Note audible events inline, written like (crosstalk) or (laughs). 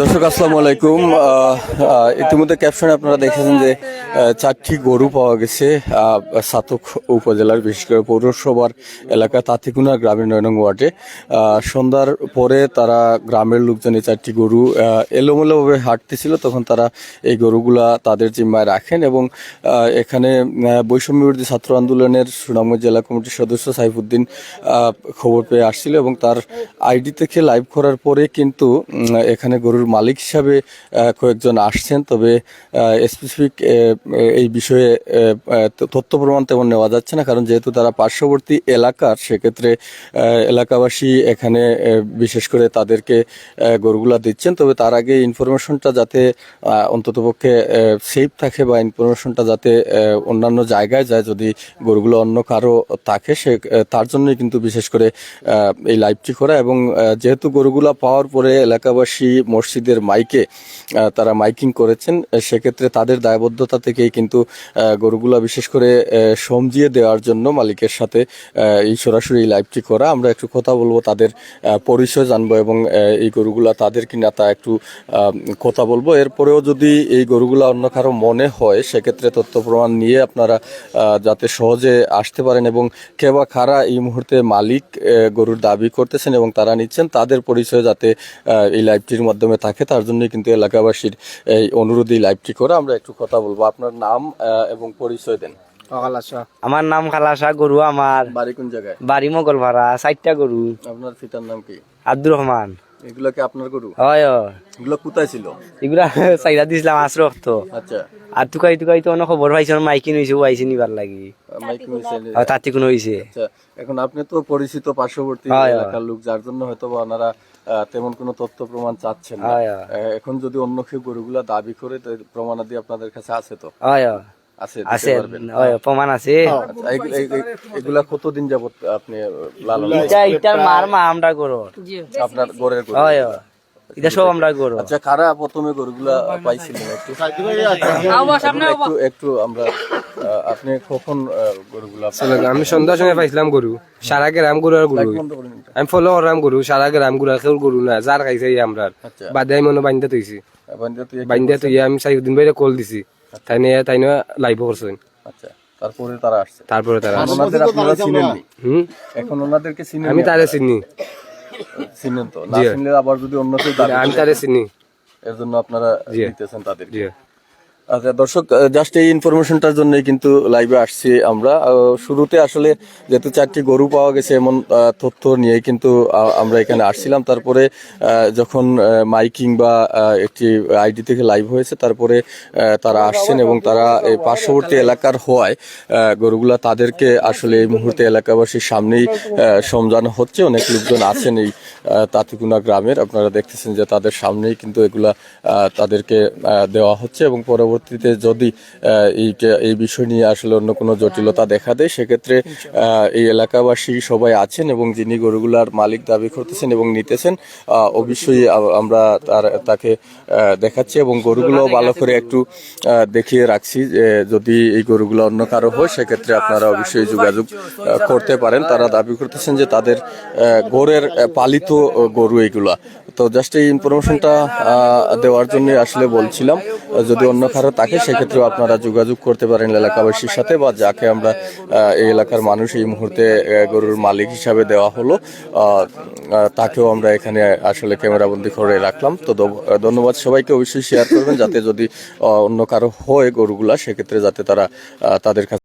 দর্শক আসসালামু আলাইকুম। ইতিমধ্যে ক্যাপশনে আপনারা দেখেছেন যে চারটি গরু পাওয়া গেছে সাতক উপজেলার বিশেষ করে পৌরসভার এলাকা তাঁতিকুনা গ্রামের নয় নং ওয়ার্ডে সন্ধ্যার পরে তারা গ্রামের লোকজন এই চারটি গরু এলোমেলোভাবে হাঁটতেছিল তখন তারা এই গরুগুলা তাদের জিম্মায় রাখেন এবং এখানে আহ, বৈষম্য বিরোধী ছাত্র আন্দোলনের সুনামগঞ্জ জেলা কমিটির সদস্য সাইফুদ্দিন খবর পেয়ে আসছিল এবং তার আইডি থেকে লাইভ করার পরে কিন্তু এখানে গরুর মালিক হিসাবে কয়েকজন আসছেন। তবে স্পেসিফিক এই বিষয়ে তথ্য প্রমাণ তেমন নেওয়া যাচ্ছে না, কারণ যেহেতু তারা পার্শ্ববর্তী এলাকার, সেক্ষেত্রে এলাকাবাসী এখানে বিশেষ করে তাদেরকে গরুগুলা দিচ্ছেন। তবে তার আগে ইনফরমেশনটা যাতে অন্ততপক্ষে সেফ থাকে বা ইনফরমেশনটা যাতে অন্যান্য জায়গায় যায়, যদি গরুগুলো অন্য কারও থাকে, সে তার জন্যই কিন্তু বিশেষ করে এই লাইভটি করা। এবং যেহেতু গরুগুলা পাওয়ার পরে এলাকাবাসী মসজিদের মাইকে তারা মাইকিং করেছেন সেক্ষেত্রে তাদের দায়বদ্ধতা থেকেই কিন্তু গরুগুলা বিশেষ করে সমজিয়ে দেওয়ার জন্য মালিকের সাথে এই সরাসরি লাইভটি করা। আমরা একটু কথা বলব তাদের পরিচয় জানব এবং এই গরুগুলা তাদের কিনা তা একটু কথা বলব। এরপরেও যদি এই গরুগুলা অন্য কারও মনে হয়, সেক্ষেত্রে তথ্য প্রমাণ নিয়ে আপনারা যাতে সহজে আসতে পারেন এবং কে বা এই মুহূর্তে মালিক গরুর দাবি করতেছেন এবং তারা নিচ্ছেন, তাদের পরিচয় যাতে এই লাইভটির মাধ্যমে থাকে, তার জন্যই কিন্তু এলাকাবাসীর এই অনুরোধ লাইভটি করে। আমরা একটু কথা বলব আপনার নাম আহ, এবং পরিচয় দেন। আমার নাম খালাসা গরু আমার বাড়ি কোন জায়গায়? বাড়ি মোগল ভাড়া চারটা গরু। আপনার পিতার নাম কি? আব্দুর রহমান। এগুলো কি আপনার গরু? হয়। এগুলো কোথায় ছিল? এগুলা (laughs) চাইরা দিছিলাম আস রক্ত আচ্ছা। আর তুকাই তুকাই তো অনেক খবর পাইছে মাইকিন হয়েছে আইছে নিবার লাগি। মাইক মিছিল তাতে কোনো আচ্ছা এখন আপনি তো পরিচিত পার্শ্ববর্তী। এলাকার লোক যার জন্য হয়তো বা ওনারা তেমন কোনো তথ্য প্রমাণ চাচ্ছেন না। এখন যদি অন্য কেউ গরুগুলা দাবি করে প্রমাণাদি আপনাদের কাছে আছে তো? হয়। আছে দিতে আছে পারবেন? প্রমাণ আছে। এই- এই- এই- এগুলা কতদিন যাবত আপনি লালন ইটা ইটার মার মা আমরা গরু। আপনার গরের গরু। হয়। এটা সব আমরা গরু। আচ্ছা কারা প্রথমে গরুগুলা পাইছিলেন একটু একটু একটু আমরা আপনি কখন গরুগুলা আমি সন্ধ্যার সময় পাইছিলাম গরু। সারা গ্রাম গরু আর গরু। আমি ফলো করলাম গরু সারা গ্রাম গরু আর কেউ গরু না। যার খাইছে আমরা আচ্ছা। বাদে আমি মনে বান্ধা তৈছি বান্ধা তুই তুই আমি চারিদিন বাইরে কল দিছি। তাই নিয়ে তাই নিয়ে লাইভ করছেন আচ্ছা তারপরে তারা আসছে। তারপরে তারা ওনাদের আপনারা চিনেননি? হুম? এখন ওনাদেরকে চিনেন আমি তারে চিনি। চিনেন তো? না চিনলে আবার যদি অন্য কেউ আমি তারে চিনি। এর জন্য আপনারা দিতেছেন তাদের জি। আচ্ছা দর্শক জাস্ট এই ইনফরমেশনটার জন্যই কিন্তু লাইভে আসছি আমরা। শুরুতে আসলে যেহেতু চারটি গরু পাওয়া গেছে এমন তথ্য নিয়ে কিন্তু আমরা এখানে আসছিলাম। তারপরে যখন মাইকিং বা একটি আইডি থেকে লাইভ হয়েছে, তারপরে তারা আসছেন এবং তারা এই পার্শ্ববর্তী এলাকার হওয়ায় গরুগুলা তাদেরকে আসলে এই মুহূর্তে এলাকাবাসীর সামনেই সমজানো হচ্ছে। অনেক লোকজন আছেন এই তাঁতিকুনা গ্রামের। আপনারা দেখতেছেন যে তাদের সামনেই কিন্তু এগুলা তাদেরকে দেওয়া হচ্ছে এবং পরবর্তীতে যদি আহ, এই বিষয় নিয়ে আসলে অন্য কোনো জটিলতা দেখা দেয় সেক্ষেত্রে এই এলাকাবাসী সবাই আছেন এবং যিনি গরুগুলার মালিক দাবি করতেছেন এবং নিতেছেন অবশ্যই আমরা তার তাকে দেখাচ্ছি এবং গরুগুলো ভালো করে একটু দেখিয়ে রাখছি যে যদি এই গরুগুলো অন্য কারও হয় সেক্ষেত্রে আপনারা অবশ্যই যোগাযোগ করতে পারেন। তারা দাবি করতেছেন যে তাদের গরের পালিত গরু এইগুলা তো জাস্ট এই ইনফরমেশনটা দেওয়ার জন্য আসলে বলছিলাম যদি অন্য কারও থাকে সেক্ষেত্রেও আপনারা যোগাযোগ করতে পারেন এলাকাবাসীর সাথে বা যাকে আমরা এই এলাকার মানুষ এই মুহূর্তে গরুর মালিক হিসাবে দেওয়া হলো তাকেও আমরা এখানে আসলে ক্যামেরাবন্দি করে রাখলাম। তো ধন্যবাদ সবাইকে, অবশ্যই শেয়ার করবেন, যাতে যদি অন্য কারও হয় গরুগুলা, সেক্ষেত্রে যাতে তারা তাদের কাছে